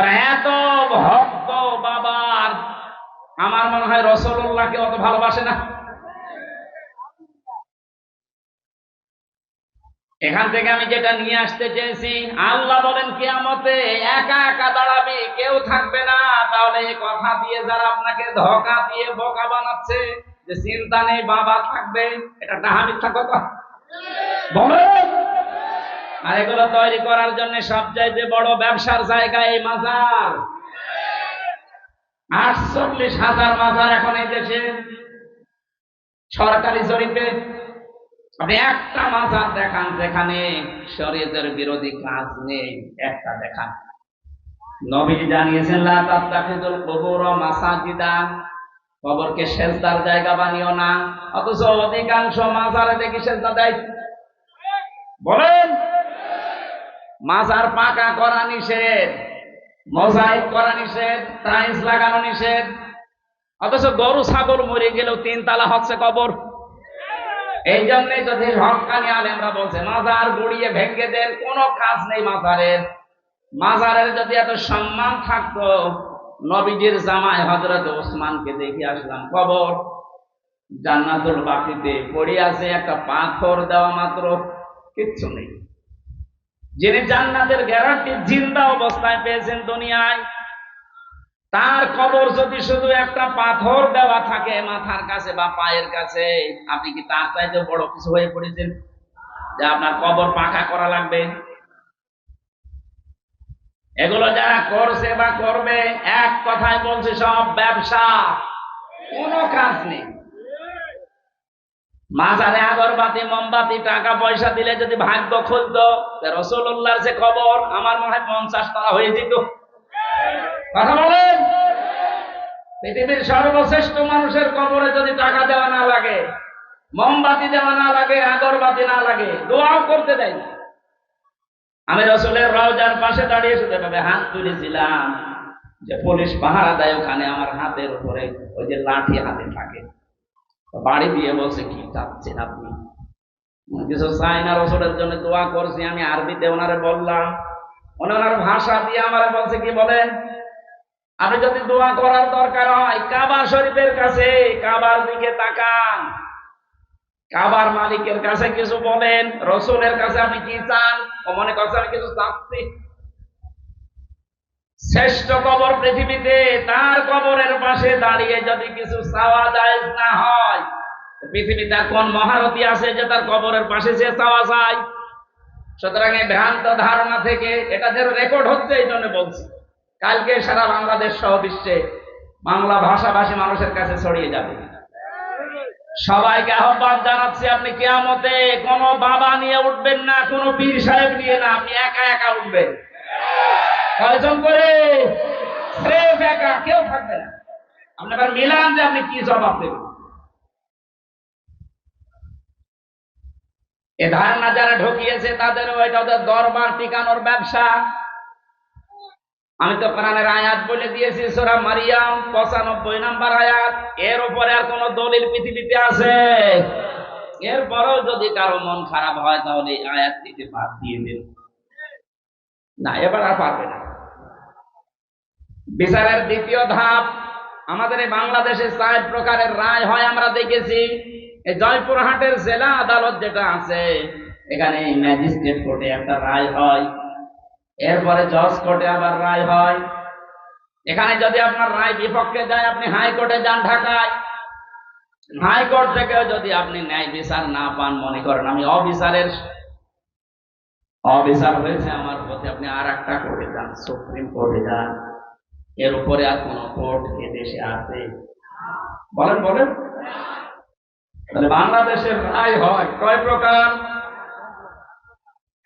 এত ভক্ত বাবার। আমার মনে হয় রসল্লাহকে অত ভালোবাসে না। এখান থেকে আমি যেটা নিয়ে আসতে চেয়েছি, আল্লাহ বলেন, কেয়ামতে একা একা দাঁড়াবে, কেউ থাকবে না। তাহলে এই কথা দিয়ে যারা আপনাকে ধোকা দিয়ে বোকা বানাচ্ছে, যে চিন্তা নেই বাবা থাকবে, এটা ডাহা মিথ্যা কথা। বলেন। আর এগুলো তৈরি করার জন্য সবচাইতে বড় ব্যবসার জায়গা এই মাজার। আটচল্লিশ হাজার মাজার এখন এই দেশে। সরকারি জরিপে আপনি একটা মাজার দেখান যেখানে শরীয়তের বিরোধী কাজ নেই। একটা দেখান। নবীজি জানিয়েছেন, লা তাত্তাখিদুল মাসাজিদা। কবরকে সেজদার জায়গা বানিও না। অথচ অধিকাংশ মাজারে দেখি সেজদা দেয়। বলেন! মাজার পাকা করা নিষেধ, মোজাইক করা নিষেধ, টাইলস লাগানো নিষেধ। অথচ গরু, ছাগল মরে গেলেও তিন তালা হচ্ছে কবর। এই জন্যই যদি হকানি আলেমরা বলছে, মাজার গুড়িয়ে ভেঙে দেন, কোনো কাজ নেই মাজারের। মাজারের যদি এত সম্মান থাকতো, নবীজির জামাই হজরত ওসমানকে দেখে আসলাম, কবর। জান্নাতুল বাকিতে পড়ে আছে একটা পাথর দেওয়া মাত্র, কিচ্ছু নেই। যিনি জান্নাতের গ্যারান্টি জিন্দা অবস্থায় পেয়েছেন দুনিয়ায়, তার কবর যদি শুধু একটা পাথর দেওয়া থাকে মাথার কাছে বা পায়ের কাছে, আপনি কি তার চাইতে বড় কিছু হয়ে পড়েছেন? যে আপনার কবর পাকা করা লাগবে? এগুলো যারা করছে বা করবে, এক কথায় বলছে সব ব্যবসা, কোনো কাজ নেই। মাজারে আগরবাতি মোমবাতি টাকা পয়সা দিলে যদি ভাগ্য খুলতো রসুল্লাহর যে খবর, আমার মনে হয় পঞ্চাশ তারা হয়ে যেত। কথা বলেন? পৃথিবীর সর্বশ্রেষ্ঠ মানুষের কবরে যদি টাকা দেওয়া না লাগে, মোমবাতি দেওয়া না লাগে আগরবাতি না লাগে, দোয়াও করতে দেয় না। আমি রসুলের রওজার পাশে দাঁড়িয়ে শুধু এভাবে হাত তুলেছিলাম যে পুলিশ পাহারা দেয় ওখানে আমার হাতের উপরে ওই যে লাঠি হাতে থাকে। বাড়ি দিয়ে বলছে, কি চাচ্ছেন আপনি? কিছু চাই না জন্য দোয়া করছি, আমি আরবিতে ওনারে বললাম, ওনার ভাষা দিয়ে আমারে বলছে, কি বলেন? আপনি যদি দোয়া করার দরকার হয়, কাবা শরীফের কাছে, কাবার দিকে তাকান। কাবার মালিকের কাছে কিছু বলেন, রসুলের কাছে আপনি কি চান? ও মনে করছে, আমি কিছু চাচ্ছি। শ্রেষ্ঠ কবর পৃথিবীতে, তার কবরের পাশে দাঁড়িয়ে যদি কিছু চাওয়া যায় না হয় পৃথিবীতে কোন মহারথী আছে যে তার কবরের পাশে যে চাওয়া যায়? সুতরাং এই ভ্রান্ত ধারণা থেকে এটা যেন রেকর্ড হচ্ছে, এই জন্য বলছি। কালকে সারা বাংলাদেশ সহ বিশ্বে বাংলা ভাষাভাষী মানুষের কাছে ছড়িয়ে যাবে। সবাইকে আহ্বান জানাচ্ছি, আপনি কেয়ামতে কোনো বাবা নিয়ে উঠবেন না, কোনো পীর সাহেব নিয়ে না, আপনি একা একা উঠবেন। কয়জন করে কেউ থাকবে না। আপনি এবার মিলান যে আপনি কি জবাব দেবেন? এ ধারণা যারা ঢুকিয়েছে, তাদের ওইটা ওদের দরবার টিকানোর ব্যবসা। আমি তো কোরআনের আয়াত বলে দিয়েছি, সোরা মারিয়াম, পঁচানব্বই নাম্বার আয়াত। এর উপরে আর কোন দলিল পৃথিবীতে আছে? এরপরেও যদি কারও মন খারাপ হয়, তাহলে আয়াত থেকে বাদ দিয়ে দিন। না, এবার আর পারবে না। বিচারের দ্বিতীয় ধাপ, আমাদের এই বাংলাদেশে চার প্রকারের রায় হয় আমরা দেখেছি। এই জয়পুরহাটের জেলা আদালত যেটা আছে, এখানে ম্যাজিস্ট্রেট কোর্টে একটা রায় হয়, এরপরে জজ কোর্টে আবার রায় হয়। এখানে যদি আপনার রায় বিপক্ষে যায়, আপনি হাইকোর্টে যান ঢাকায়। হাইকোর্ট থেকেও যদি আপনি ন্যায় বিচার না পান, মনে করেন আমি অবিচারের, অবিচার হয়েছে আমার পথে, আপনি আর একটা কোর্টে যান, সুপ্রিম কোর্টে যান। এর উপরে আর কোন কোর্ট এ দেশে আছে? বলেন বলেন। তাহলে বাংলাদেশের রায় হয়। কয় প্রকার?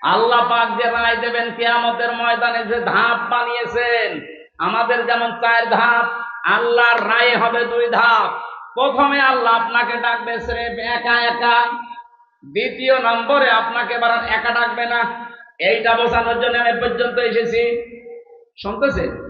আল্লাহ পাক যে রায় দেবেন কেয়ামতের ময়দানে যে ধাপ বানিয়েছেন, আমাদের যেমন চার ধাপ, আল্লাহর রায় হবে দুই ধাপ। প্রথমে আল্লাহ আপনাকে ডাকবে স্রেফ একা একা। দ্বিতীয় নম্বরে আপনাকে এবার একা ডাকবে না। এইটা বোঝানোর জন্য আমি পর্যন্ত এসেছি। শুনতেছে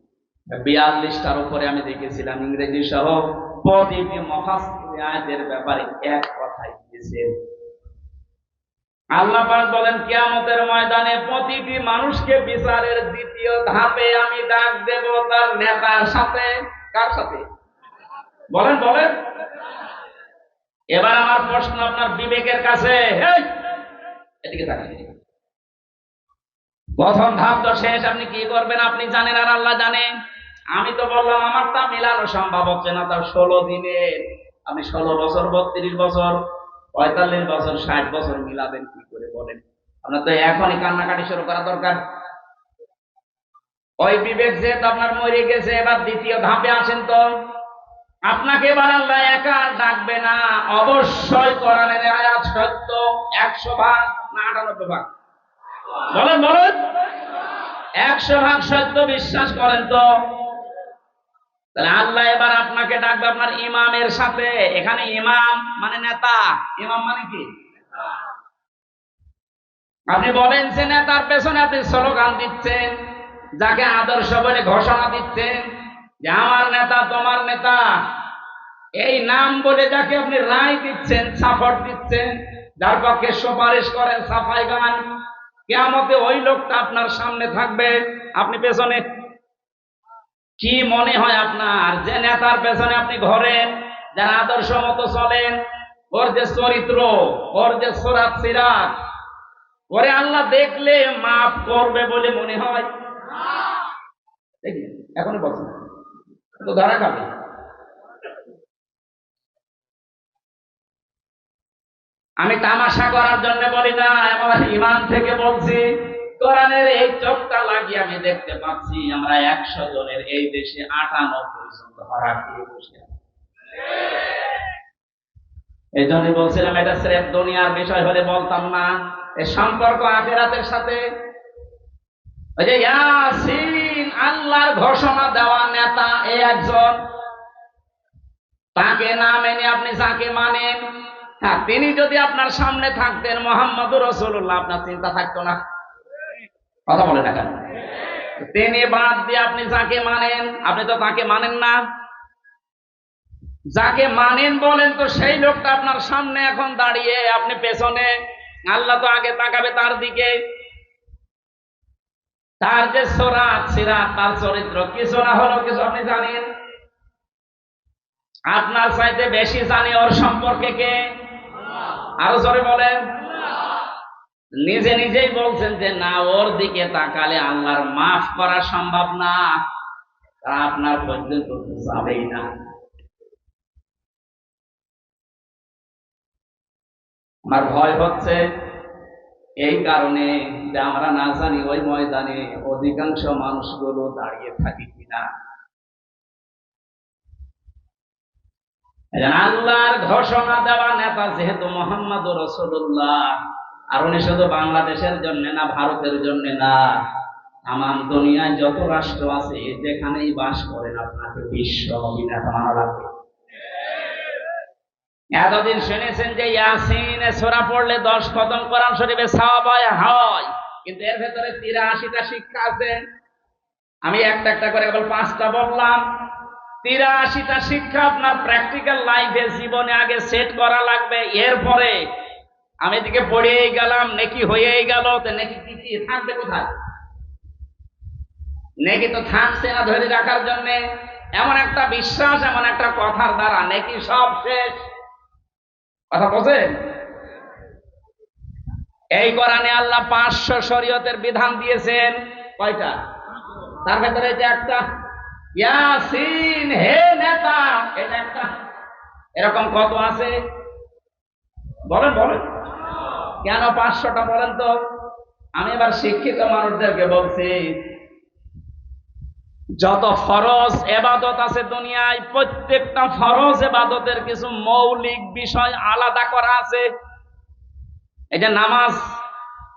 বিয়াল্লিশটার উপরে আমি দেখেছিলাম ইংরেজি সহ ব্যাপারে এক কথাই দিয়েছেন আল্লাহ বলেন, কিয়ামতের ময়দানে প্রতিটি মানুষকে বিচারের দ্বিতীয় ধাপে আমি ডাক দেব তার নেতার সাথে। কার সাথে? বলেন বলেন। এবার আমার প্রশ্ন আপনার বিবেকের কাছে। এদিকে তাকান। প্রথম ধাপ তো শেষ, আপনি কি করবেন? আপনি জানেন আর আল্লাহ জানেন আমি তো বললাম, আমার তা মেলানো সম্ভব হচ্ছে না তার ষোলো দিনের আপনি ষোলো বছর, বত্রিশ বছর, পঁয়তাল্লিশ বছর, ষাট বছর মিলাবেন, কি করে বলেন? আপনার তো এখনই কান্নাকাটি শুরু করা দরকার। ওই বিবেক যেহেতু আপনার মরে গেছে, এবার দ্বিতীয় ধাপে আসেন তো। আপনাকে এবার আল্লাহ একা ডাকবে না। অবশ্যই কোরআনের আয়াত সত্য, একশো ভাগ না আটানব্বই ভাগ। বলেন বলেন। একশো ভাগ সত্য বিশ্বাস করেন তো। তাহলে আল্লাহ এবার আপনাকে ডাকবে আপনার ইমামের সাথে। এখানে ইমাম মানে নেতা। ইমাম মানে কি? আপনি বলেন যে নেতার পেছনে আপনি স্লোগান দিচ্ছেন, যাকে আদর্শ বলে ঘোষণা দিচ্ছেন, যে আমার নেতা, তোমার নেতা। এই নাম বলে যাকে আপনি রায় দিচ্ছেন, সাপোর্ট দিচ্ছেন, যার পক্ষে সুপারিশ করেন সাফাই গান কেমতে ওই লোকটা আপনার সামনে থাকবে। আপনি পেছনে কি মনে হয় আপনার? যে নেতার পেছনে আপনি ঘরেন, যার আদর্শ মতো চলেন, ওর যে চরিত্র, ওর যে সোরাত সিরাত, ওরে আল্লাহ দেখলে মাফ করবে বলে মনে হয়? দেখি এখনও বলছেন তো ধরা খাবে। আমি তামাশা করার জন্য বলি না আমার ইমান থেকে বলছি, কোরআনের এই চোখটা লাগিয়ে আমি দেখতে পাচ্ছি, আমরা একশো জনের এই দেশে আটানব্বই জন ধরা খেয়ে বসে এই জন্যই বলছিলাম, এটা স্রেফ দুনিয়ার বিষয় হলে বলতাম না এর সম্পর্ক আখেরাতের সাথে। ওই যে ইয়াসিন, আল্লাহর ঘোষণা দেওয়া নেতা এই একজন, তাকে না মেনে আপনি যাকে মানেন হ্যাঁ তিনি যদি আপনার সামনে থাকতেন মোহাম্মদ রসুল্লাহ আপনার চিন্তা থাকতো না। কথা বলে না কেন? তিনি বাদ দিয়ে আপনি যাকে মানেন, আপনি তো তাকে মানেন না। যাকে মানেন বলেন তো সেই লোকটা আপনার সামনে এখন দাঁড়িয়ে, আপনি পেছনে, আল্লাহ তো আগে তাকাবে তার দিকে। তার যে সোরাত, সিরাত, তার চরিত্র কি সোরা হলো কিছু আপনি জানেন। আপনার চাইতে বেশি জানে ওর সম্পর্কে কে? আরও জোরে বলেন। নিজে নিজেই বলছেন যে, না, ওর দিকে তাকালে আল্লাহর মাফ করা সম্ভব না। আপনার পর্যন্ত যাবেই না। আমার ভয় হচ্ছে এই কারণে যে আমরা না জানি ওই ময়দানে অধিকাংশ মানুষগুলো দাঁড়িয়ে থাকি কিনা। আল্লাহর ঘোষণা দেওয়া নেতা যেহেতু মোহাম্মদ রসুল্লাহ আর উনি শুধু বাংলাদেশের জন্য না, ভারতের জন্য না, আমার দুনিয়ায় যত রাষ্ট্র আছে যেখানেই বাস করেন, আপনাকে বিশ্ব অভিনেতা এতদিন শুনেছেন যে ইয়াসিনে সোরা পড়লে দশ কদম কোরআন শরীফে সওয়াব হয় হয়। কিন্তু এর ভেতরে তিরাশিটা শিক্ষা আছে। আমি একটা একটা করে কেবল পাঁচটা বললাম। তিরাশিটা শিক্ষা আপনার প্র্যাকটিক্যাল লাইফে জীবনে আগে সেট করা লাগবে। এরপরে আমি এদিকে পড়িয়েই গেলাম, নেকি হয়েই গেল নেকি কি কি থাকবে কোথায়? নেকি তো থাকছে না ধরে রাখার জন্য। এমন একটা বিশ্বাস, এমন একটা কথার দ্বারা নেকি সব শেষ। কথা বোঝেন এই কোরআনে আল্লাহ পাঁচশো শরীয়তের বিধান দিয়েছেন। কয়টা? তার ভেতরে যে একটা ইয়াসিন, হে নেতা এটা একটা এরকম কত আছে? বলেন বলেন। কেন পাঁচশোটা বলেন তো? আমি এবার শিক্ষিত মানুষদেরকে বলছি, যত ফরজ এবাদত আছে দুনিয়ায়, প্রত্যেকটা ফরজ এবাদতের কিছু মৌলিক বিষয় আলাদা করা আছে। এটা নামাজ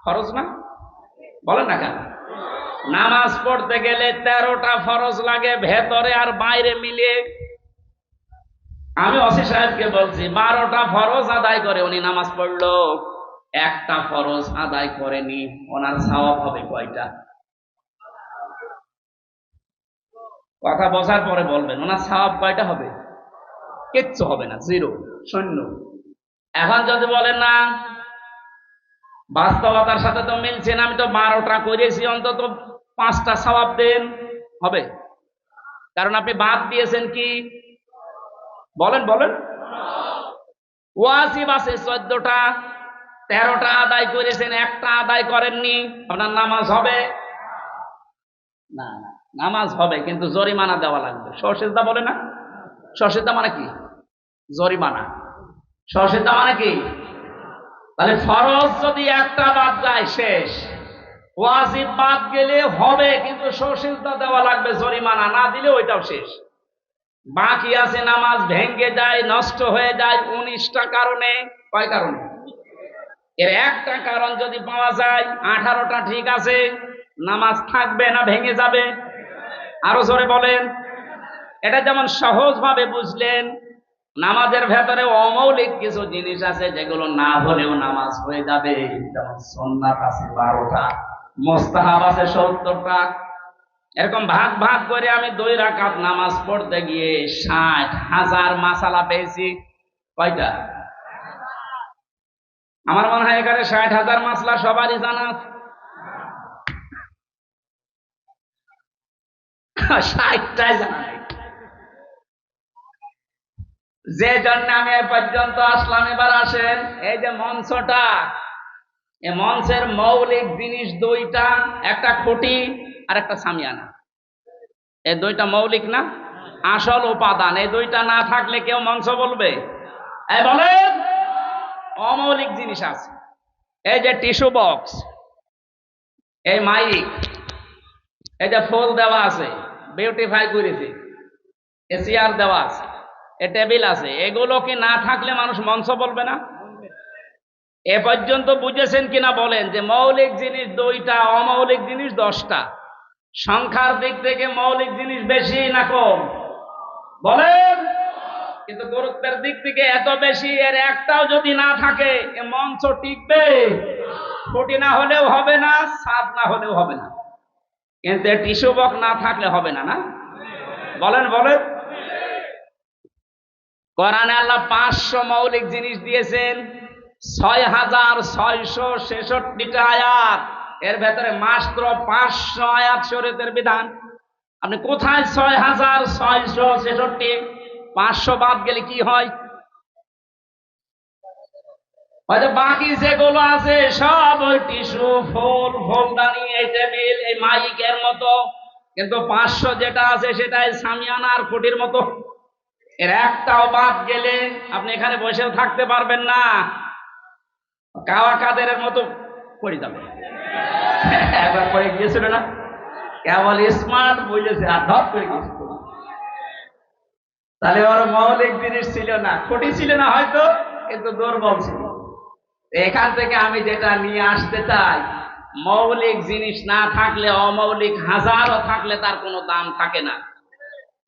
ফরজ না? বলেন না কেন? নামাজ পড়তে গেলে তেরোটা ফরজ লাগে, ভেতরে আর বাইরে মিলিয়ে। আমি অসি সাহেবকে বলছি, বারোটা ফরজ আদায় করে উনি নামাজ পড়ল। একটা ফরজ আদায় করেনি, ওনার সওয়াব হবে কয়টা? কথা বসার পরে বলবেন, ওনার সওয়াব কয়টা হবে? কিচ্ছু হবে না, জিরো, শূন্য। এখন যদি বলেন না বাস্তবতার সাথে তো মিলছে না, আমি তো বারোটা করেছি, অন্তত পাঁচটা সওয়াব দেন, হবে। কারণ আপনি বাদ দিয়েছেন কি? বলেন বলেন। ওয়াজিব আছে চোদ্দটা, তেরোটা আদায় করেছেন, একটা আদায় করেননি, আপনার নামাজ হবে? না নামাজ হবে, কিন্তু জরিমানা দেওয়া লাগবে। সরসেজদা বলে না? সরসেজদা মানে কি? জরিমানা। সরসেজদা মানে কি? তাহলে ফরজ যদি একটা বাদ যায়, শেষ। ওয়াজিব বাদ গেলে হবে, কিন্তু সরসেজদা দেওয়া লাগবে জরিমানা, না দিলে ওইটাও শেষ। বাকি আছে নামাজ ভেঙ্গে যায়, নষ্ট হয়ে যায়, উনিশটা কারণে। কয় কারণে? এর একটা কারণ যদি পাওয়া যায়, আঠারোটা ঠিক আছে, নামাজ থাকবে না ভেঙে যাবে। আরও জোরে বলেন। এটা যেমন সহজভাবে বুঝলেন নামাজের ভেতরে অমৌলিক কিছু জিনিস আছে যেগুলো না হলেও নামাজ হয়ে যাবে যেমন সন্ন্যাত আছে বারোটা, মোস্তাহাব আছে সত্তরটা এরকম ভাগ ভাগ করে আমি দুই রাকাত নামাজ পড়তে গিয়ে ষাট হাজার মাসালা পেয়েছি কয়টা আমার মনে হয় এখানে ষাট হাজার মাসলা সবারই জানা। ষাটটাই জানা। যে জন্য আমি এ পর্যন্ত আসলাম, এবার আসেন, এই যে মঞ্চটা। এ মঞ্চের মৌলিক জিনিস দুইটা, একটা খুঁটি আর একটা সামিয়ানা। এই দুইটা মৌলিক না? আসল উপাদান। এই দুইটা না থাকলে কেউ মঞ্চ বলবে? অমৌলিক জিনিস আছে। এই যে টিস্যু বক্স, এই মাইক, এই যে ফুল দেওয়া আছে, বিউটিফাই করেছে, এ চেয়ার দেওয়া আছে। এ টেবিল আছে। এগুলো কি না থাকলে মানুষ মঞ্চ বলবে না? এ পর্যন্ত বুঝেছেন কিনা বলেন যে মৌলিক জিনিস দুইটা, অমৌলিক জিনিস দশটা। সংখ্যার দিক থেকে মৌলিক জিনিস বেশি না কম? বলেন। কিন্তু গুরুত্বের দিক থেকে এত বেশি, এর একটাও যদি না থাকে, এ মঞ্চ টিকবে। খুঁটি না হলেও হবে না সাদ না হলেও হবে না। কিন্তু টিস্যু বক না থাকলে হবে না না? বলেন বলেন। কোরআনে আল্লাহ পাঁচশো মৌলিক জিনিস দিয়েছেন। ছয় হাজার ছয়শো ছেষট্টিটা আয়াত। এর ভেতরে মাত্র পাঁচশো আয়াত শরীয়তের বিধান। আপনি কোথায় ছয় হাজার ছয়শো ছেষট্টি? পাঁচশো বাদ গেলে কি হয়? হয়তো বাকি যেগুলো আছে, সব ওই টিস্যু, ফুল ফুলদানি এই টেবিল, এই মাইকের মতো। কিন্তু পাঁচশো যেটা আছে, সেটাই সামিয়ানার খুঁটির মতো। এর একটাও বাদ গেলে আপনি এখানে বসেও থাকতে পারবেন না। কাওয়া কাদের মতো পড়ে যাবে। একবার পড়ে গিয়েছিল না? কেবল স্মার্ট বুঝেছে আর ধপ করে গিয়েছিল। তাহলে ওর মৌলিক জিনিস ছিল না, খুঁটি ছিল না হয়তো, কিন্তু দুর্বল ছিল। এখান থেকে আমি যেটা নিয়ে আসতে চাই, মৌলিক জিনিস না থাকলে, অমৌলিক হাজারও থাকলে তার কোনো দাম থাকে না।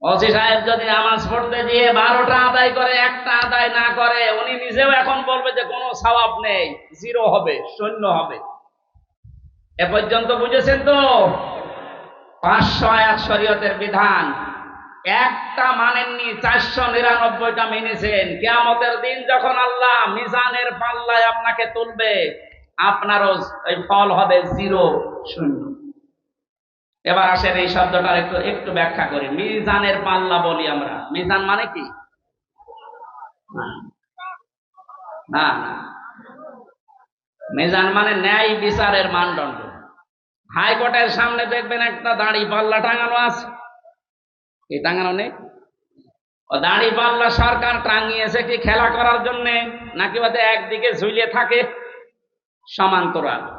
অসি সাহেব যদি নামাজ পড়তে গিয়ে বারোটা আদায় করে, একটা আদায় না করে, উনি নিজেও এখন বলবে যে কোনো সওয়াব নেই, জিরো হবে, শূন্য হবে। এ পর্যন্ত বুঝেছেন তো? পাঁচশো আয়াত শরীয়তের বিধান। একটা মানেননি, চারশো নিরানব্বইটা মেনেছেন। কেয়ামতের দিন যখন আল্লাহ মিজানের পাল্লায় আপনাকে তুলবে, আপনারও ফল হবে জিরো, শূন্য। এবার আসেন এই শব্দটার একটু একটু ব্যাখ্যা করি। মিজানের পাল্লা বলি আমরা। মিজান মানে কি? না। মিজান মানে ন্যায় বিচারের মানদণ্ড। হাইকোর্টের সামনে দেখবেন একটা দাড়ি পাল্লা টাঙানো আছে। এই টাঙানো নেই? ও দাড়ি পাল্লা সরকার টাঙিয়েছে কি খেলা করার জন্যে? নাকি বাদে একদিকে ঝুলিয়ে থাকে? সমান্তরাল।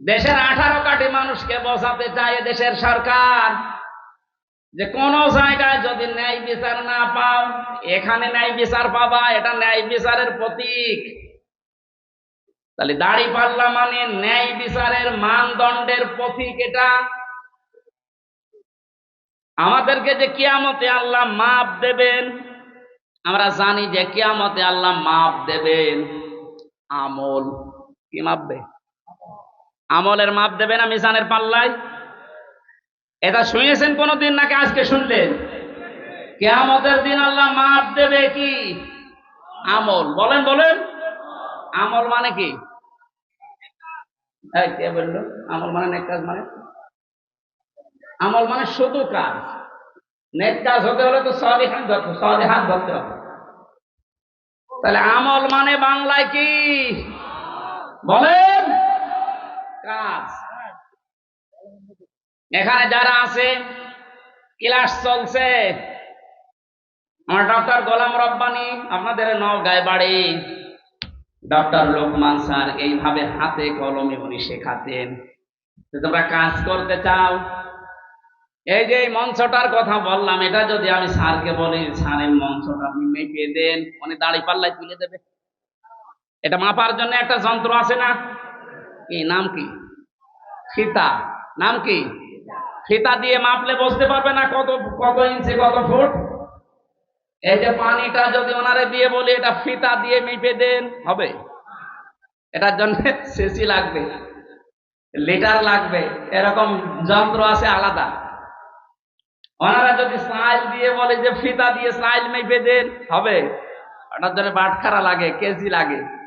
দেশের আঠারো কোটি মানুষকে বোঝাতে চায় দেশের সরকার যে কোন জায়গায় যদি ন্যায় বিচার না পাও, এখানে ন্যায় বিচার পাবা, এটা ন্যায় বিচারের প্রতীক। তাহলে দাড়ি পাল্লা মানে ন্যায় বিচারের মানদণ্ডের প্রতীক এটা। আমাদেরকে যে কিয়ামতে আল্লাহ মাপ দেবেন, আমরা জানি যে কিয়ামতে আল্লাহ মাপ দেবেন। আমল কি মাপবে? আমলের মাপ দেবে না মিজানের পাল্লায়? এটা শুনেছেন কোনদিন নাকি আজকে শুনলেন? কেয়ামতের দিন আল্লাহ মাপ দেবে কি? আমল। বলেন বলেন। আমল মানে কি? বলল? আমল মানে নেক কাজ মানে? আমল মানে শুধু কাজ। নেক কাজ হতে হলে তো সলিহান ধরতে সলিহান ধরতে হবে। তাহলে আমল মানে বাংলায় কি? বলেন। কাজ। এখানে যারা আছে, ক্লাস চলছে। আমার ডক্টর গোলাম রব্বানি, আপনাদের নওগাঁয় বাড়ি ডক্টর লোকমান স্যার এইভাবে হাতে কলমে উনি শেখাতেন। তোমরা কাজ করতে চাও? এই যে মঞ্চটার কথা বললাম, এটা যদি আমি স্যারকে বলি স্যারের মঞ্চটা আপনি মেপে দেন। উনি দাড়ি পাল্লায় তুলে দেবে। এটা মাপার জন্য একটা যন্ত্র আছে না? কি? নাম কি? ফিতা নাম কি? ফিতা দিয়ে মাপলে বুঝতে পারবে না কত কত ইঞ্চি, কত ফুট? এই যে পানিটা যদি ওনারে দিয়ে বলি, এটা ফিতা দিয়ে মেপে দেন, হবে? এটার জন্য সেসি লাগবে। লিটার লাগবে। এরকম যন্ত্র আছে আলাদা। ওনারা যদি সাইল দিয়ে বলে যে ফিতা দিয়ে সাইল মেপে দেন, হবে? ওটার জন্য বাটখারা লাগে, কেজি লাগে।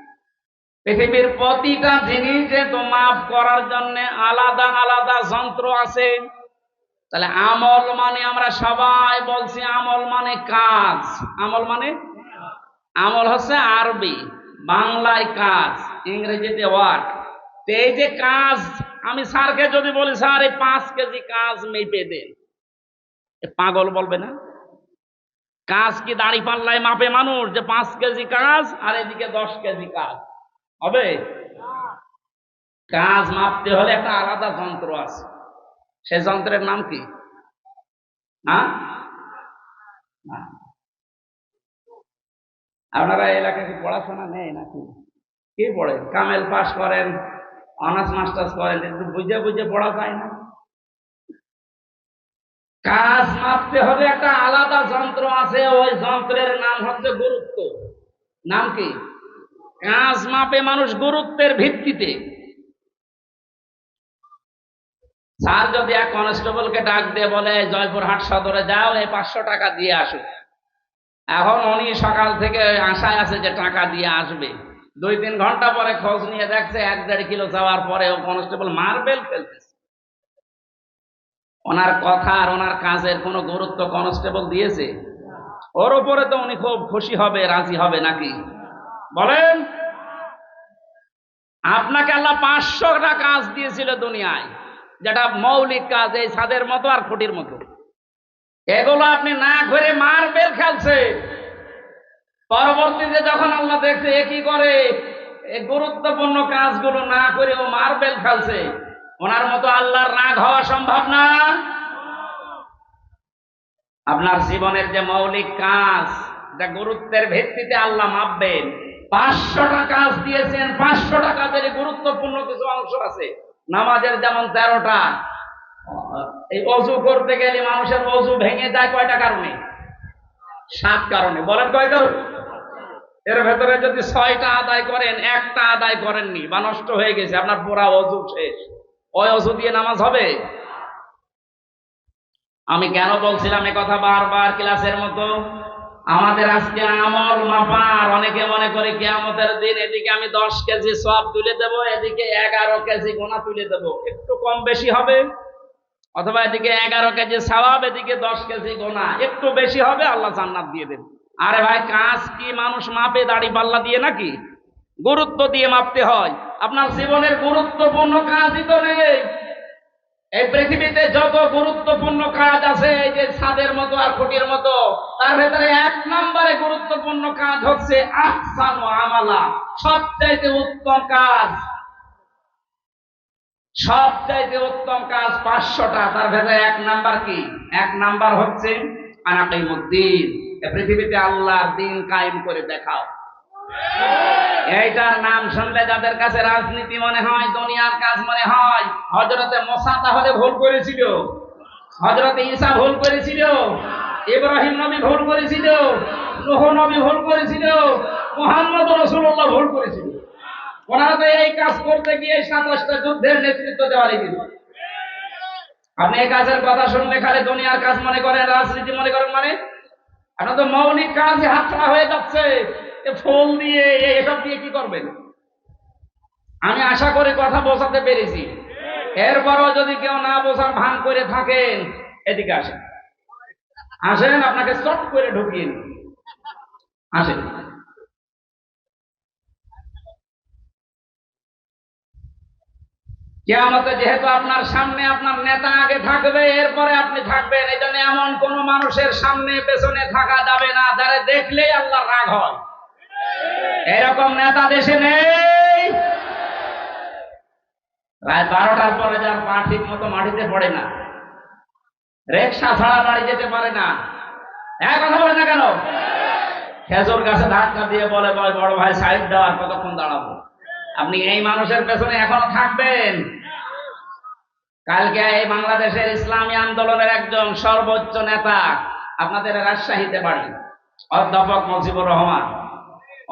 পৃথিবীর প্রতিটা জিনিসে তো মাপ করার জন্য আলাদা আলাদা যন্ত্র আছে। তাহলে আমল মানে আমরা সবাই বলছি আমল মানে কাজ। আমল মানে? আমল হচ্ছে আরবি, বাংলায় কাজ, ইংরেজিতে ওয়ার্ক। তো এই যে কাজ, আমি স্যারকে যদি বলি, স্যার, এই পাঁচ কেজি কাজ মেপে দেন। পাগল বলবে না? কাজ কি দাড়ি পাল্লায় মাপে মানুষ যে পাঁচ কেজি কাজ আর এদিকে দশ কেজি কাজ? হবে? কাজ মাপতে হলে একটা আলাদা যন্ত্র আছে। সে যন্ত্রের নাম কি? আপনারা এলাকায় কি পড়াশোনা নেই নাকি? কি পড়েন কামেল পাস করেন, অনার্স, মাস্টার্স করেন একটু বুঝে বুঝে পড়া যায় না। কাজ মাপতে হবে একটা আলাদা যন্ত্র আছে, ওই যন্ত্রের নাম হচ্ছে গুরুত্ব। নাম কি? কাজ মাপে মানুষ গুরুত্বের ভিত্তিতে। স্যার যদি এক কনস্টেবলকে ডাক দিয়ে বলে, জয়পুরহাট সদরে যাও, এই পাঁচশো টাকা দিয়ে আসো। এখন উনি সকাল থেকে আশায় আছে যে টাকা দিয়ে আসবে। দুই তিন ঘণ্টা পরে খোঁজ নিয়ে দেখছে এক দেড় কিলো যাওয়ার পরে ও কনস্টেবল মার্বেল ফেলতেছে। ওনার কথা আর ওনার কাজের কোনো গুরুত্ব কনস্টেবল দিয়েছে? ওর উপরে তো উনি খুব খুশি হবে, রাজি হবে নাকি? বলেন, আপনাকে আল্লাহ পাঁচশোটা কাজ দিয়েছিল দুনিয়ায়, যেটা মৌলিক কাজ, এই ছাদের মতো আর খুঁটির মতো। এগুলো আপনি না করে মার্বেল খেলছে পরবর্তীতে যখন আল্লাহ দেখছে এ কি করে গুরুত্বপূর্ণ কাজগুলো না করে ও মার্বেল খেলছে, ওনার মতো আল্লাহর রাগ হওয়া সম্ভব না। আপনার জীবনের যে মৌলিক কাজ, যা গুরুত্বের ভিত্তিতে আল্লাহ মাপবেন পাঁচশোটা কাজ দিয়েছেন পাঁচশোটা কাজের গুরুত্বপূর্ণ কিছু অংশ আছে, নামাজের যেমন তেরোটা, এই অজু করতে গেলে মানুষের অজু ভেঙে যায় কয়টা কারণে? সাত কারণে। বলেন এর ভেতরে যদি ছয়টা আদায় করেন, একটা আদায় করেননি বা নষ্ট হয়ে গেছে, আপনার পুরা অজু শেষ। ওই অজু দিয়ে নামাজ হবে? আমি কেন বলছিলাম কথা বারবার ক্লাসের মতো? আমাদের আজকে আমল মাপার অনেকে মনে করে কেয়ামতের দিন এদিকে আমি দশ কেজি সব তুলে দেব, এদিকে এগারো কেজি গোনা তুলে দেব। একটু কম বেশি হবে? অথবা এদিকে এগারো কেজি সওয়াব, এদিকে দশ কেজি গোনা। একটু বেশি হবে, আল্লাহ জান্নাত দিয়ে দেবে। আরে ভাই, কাজ কি মানুষ মাপে দাড়ি পাল্লা দিয়ে নাকি? গুরুত্ব দিয়ে মাপতে হয়। আপনার জীবনের গুরুত্বপূর্ণ কাজই তো নেই। এই পৃথিবীতে যত গুরুত্বপূর্ণ কাজ আছে, এই যে ছাদের মতো আর খুঁটির মতো, তার ভেতরে এক নম্বরে গুরুত্বপূর্ণ কাজ হচ্ছে আহসান ও আমালা, সবচাইতে উত্তম কাজ। সবচাইতে উত্তম কাজ পাঁচশোটা, তার ভেতরে এক নাম্বার কি? এক নাম্বার হচ্ছে আনাকিমুদ্দিন। পৃথিবীতে আল্লাহর দিন কায়েম করে দেখাও। এইটার নাম শুনলে যাদের কাছে রাজনীতি মনে হয়, দুনিয়ার কাজ মনে হয় হজরতে মোসা তাহলে ভুল করেছিল। হজরতে ঈসা ভুল করেছিল। ইব্রাহিম নবী ভুল করেছিল। নূহ নবী ভুল করেছিল। মোহাম্মদ রসুল্লাহ ভুল করেছিল। ওনারা তো এই কাজ করতে গিয়ে সাতাশটা যুদ্ধের নেতৃত্ব দেওয়া লেগেছিল আপনি এই কাজের কথা শুনলে খালি দুনিয়ার কাজ মনে করেন, রাজনীতি মনে করেন মানে? আপনার তো মৌলিক কাজ হাতছাড়া হয়ে যাচ্ছে। ফোন দিয়ে এসব দিয়ে কি করবেন? আমি আশা করি কথা বোঝাতে পেরেছি। এরপরও যদি কেউ না বোঝার ভান করে থাকেন, এদিকে আসেন। আসেন, আপনাকে চট করে ঢুকিয়ে। আসেন। কেয়ামতে যেহেতু আপনার সামনে আপনার নেতা আগে থাকবে, এরপরে আপনি থাকবেন। এই জন্য এমন কোন মানুষের সামনে, পেছনে থাকা যাবে না। যারা দেখলেই আল্লাহর রাগ হয়। এরকম নেতা দেশে নেই। প্রায় বারোটার পরে যার পা ঠিক মতো মাটিতে পড়ে না রেকশা ছাড়া বাড়ি যেতে পারে না। এক কথা বলে না কেন? খেজুর গাছে ধাক্কা দিয়ে বলে বড় ভাই, সাইড দেওয়ার কতক্ষণ দাঁড়াবো? আপনি এই মানুষের পেছনে এখনও থাকবেন। কালকে এই বাংলাদেশের ইসলামী আন্দোলনের একজন সর্বোচ্চ নেতা আপনাদের রাজশাহীতে বাড়ি, অধ্যাপক মজিবুর রহমান।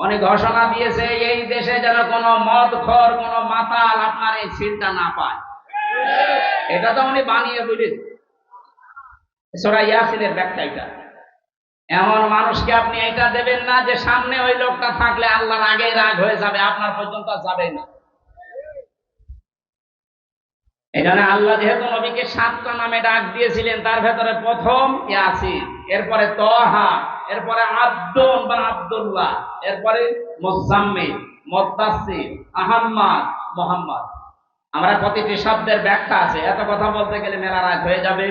উনি ঘোষণা দিয়েছে, এই দেশে যেন কোনো মদ খর কোনো মাতাল আপনার এই সিটটা না পায়। এটা তো উনি বানিয়ে বুঝেছে সোরা ইয়াসিনের ব্যাখ্যা এটা। এমন মানুষকে আপনি এটা দেবেন না যে সামনে ওই লোকটা থাকলে আল্লাহর আগে রাগ হয়ে যাবে, আপনার পর্যন্ত যাবে না। এখানে আল্লাহ যেহেতু নবীকে সাতটা নামে ডাক দিয়েছিলেন, তার ভেতরে প্রথম ইয়াসিন, এরপরে তহা এরপরে আব্দুল বা আব্দুল্লাহ, এরপরে মোসাম্মি মুদ্দাসির আহম্মদ, মোহাম্মদ। আমরা প্রতিটি শব্দের ব্যাখ্যা আছে, এত কথা বলতে গেলে মেলা রাগ হয়ে যাবে।